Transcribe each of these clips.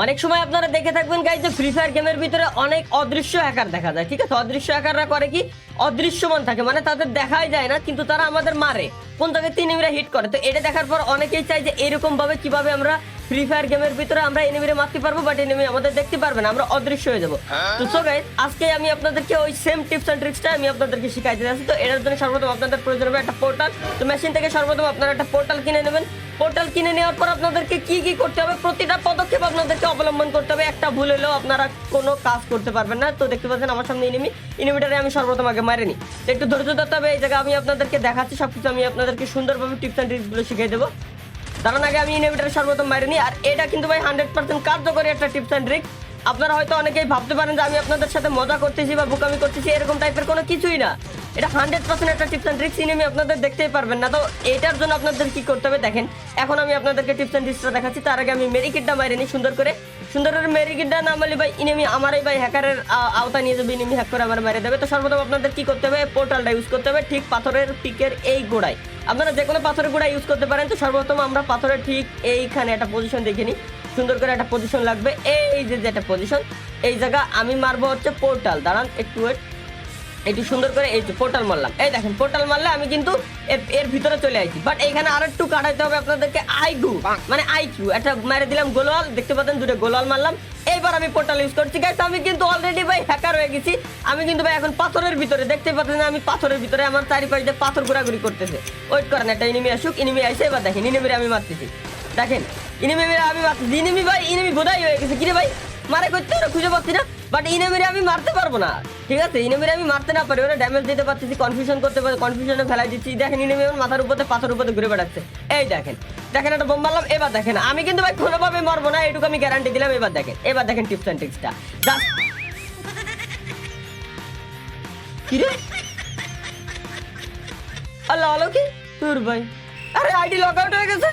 অনেক সময় আপনারা দেখে থাকবেন গাইজ যে ফ্রি ফায়ার গেমের ভিতরে অনেক অদৃশ্য হ্যাকার দেখা যায়, ঠিক আছে? অদৃশ্য হ্যাকাররা করে কি? অদৃশ্যমান থাকে মানে তাদের দেখাই যায় না, কিন্তু তারা আমাদের মারে। কোন জায়গায় তিন হিট করে? তো এটা দেখার পর অনেকেই চাই যে এরকম ভাবে কীভাবে আমরা ফ্রি ফায়ার গেমের ভিতরে আমরা এনিমিরে মারতে পারব বাট এনিমি আমাদের দেখতে পারবে না আমরা অদৃশ্য হয়ে যাব। তো সো গাইজ আজকে আমি আপনাদেরকে ওই সেম টিপস এন্ড ট্রিক্সটা আমি আপনাদেরকে শিখাই দিতে তো এটার জন্য সর্বপ্রথম আপনাদের প্রয়োজন হবে একটা পোর্টাল তো মেশিন থেকে সর্বপ্রথম আপনারা একটা পোর্টাল কিনে নেবেন। পোর্টাল কিনে নেওয়ার পর আপনাদেরকে কি কি করতে হবে প্রতিটা পদক্ষেপ আপনাদেরকে অবলম্বন করতে হবে। একটা ভুল হলেও আপনারা কোনো কাজ করতে পারবেন না। তো দেখতে পাচ্ছেন আমার সামনে ইনিমি ইনিমিটারে আমি সর্বপ্রথম আগে মারিনি একটু ধৈর্য ধরতে হবে এই জায়গায় আমি আপনাদেরকে দেখাচ্ছি সবকিছু আমি আপনাদেরকে সুন্দরভাবে টিপস অ্যান্ড ট্রিক্সগুলো শিখিয়ে দেবো। তার আগে আমি ইনহিবিটার সর্বপ্রথম মারিনি আর এটা কিন্তু ভাই হান্ড্রেড পার্সেন্ট কার্যকরী একটা টিপস অ্যান্ড ট্রিক আপনারা হয়তো অনেকেই ভাবতে পারেন যে আমি আপনাদের সাথে মজা করতেছি বা বোকামি করতেছি, এরকম টাইপের কোনো কিছুই না। এটা হান্ড্রেড পার্সেন্ট একটা টিপস অ্যান্ড ট্রিক্স ইনিমি আপনাদের দেখতেই পারবেন না। তো এটার জন্য আপনাদের কি করতে হবে দেখেন, এখন আমি আপনাদেরকে টিপস অ্যান্ড ট্রিক্সটা দেখাচ্ছি। তার আগে আমি মেরিকিটটা মারিনি সুন্দর করে। সুন্দর করে মেরিকিটটা না মারলে ভাই, ইনেমি আমার এই ভাই হ্যাকারের আওতা নিয়ে যাবে, ইনিমি হ্যাক করে আমার মেরে দেবে। তো সর্বপ্রথম আপনাদের কি করতে হবে পোর্টালটা ইউজ করতে হবে ঠিক পাথরের পিকের এই গোড়ায়। আপনারা যে কোনো পাথরের গোড়া ইউজ করতে পারেন, তো সর্বপ্রথম আমরা পাথরের ঠিক এইখানে একটা পজিশন দেখে নিই সুন্দর করে একটা পজিশন লাগবে। এই যে যে একটা পজিশন এই জায়গা আমি মারবো হচ্ছে পোর্টাল দাঁড়ান, একটু ওয়েট একটু সুন্দর করে এই পোর্টাল মারলাম। এই দেখেন, পোর্টাল মারলে আমি কিন্তু এর- ভিতরে চলে আসি বাট এখানে আর একটু কাটাইতে হবে আপনাদেরকে আইগু মানে আইকিউ। একটা মেরে দিলাম গোলওয়াল, দেখতে পাচ্ছেন দুটো গোলওয়াল মারলাম। এইবার আমি পোর্টাল ইউজ করছি। গাইস আমি কিন্তু অলরেডি ভাই হ্যাকার হয়ে গেছি। আমি কিন্তু ভাই এখন পাথরের ভিতরে, দেখতে পাচ্ছেন আমি পাথরের ভিতরে আমার চারিপাশে পাথর ঘোরাঘুরি করতেছে। ওয়েট করেন, একটা ইনিমি আসুক ইনিমি আইসে, এবার দেখেন ইনিমিরে আমি মারতেছি। দেখেন ইনিমিরে আমি মারতেছি। ইনিমি ভাই ইনিমি বোধাই হয়ে গেছে। কিরে ভাই, মারে করতে খুঁজে পাচ্ছি না? বাট ইনেমিরে আমি মারতে পারব না। ঠিক আছে? ইনেমিরে আমি মারতে না পারি, ওরা ড্যামেজ দিতে পারতেছি কনফিউশন করতে পারি কনফিউশনে ফেলাই দিচ্ছি। দেখেন ইনেমি আমার মাথার উপরে পাথর উপরে ঘুরে বেড়াচ্ছে। এই দেখেন দেখেন একটা বোম মারলাম, এবার দেখেন, আমি কিন্তু ভাই কোনোভাবে মরবো না, এটুকু আমি গ্যারান্টি দিলাম, এবার দেখেন এবার দেখেন টিপস অ্যান্ড ট্রিক্সটা জাস্ট কি রে? আল্লাহ, আলো কি? তোর ভাই। আরে আইডি লগ আউট হয়ে গেছে।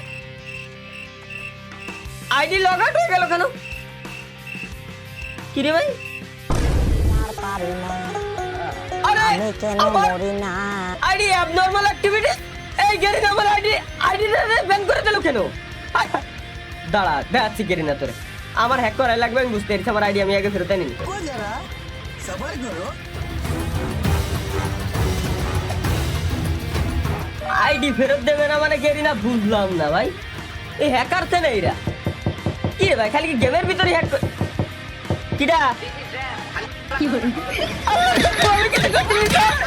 আইডি লগ আউট হয়ে গেল কেন? কি রে ভাই? ID abnormal activity ID ID ban করে দাঁড়া দেখাচ্ছি গেরি আমার বুঝতে পারছি আইডি ফেরত আনিনি। দেবে না মানে গেরি না বুঝলাম না ভাই। এই হ্যাকার সে কি ভাই খালি গেমের ভিতরে হ্যাক কিটা আল্লাহ,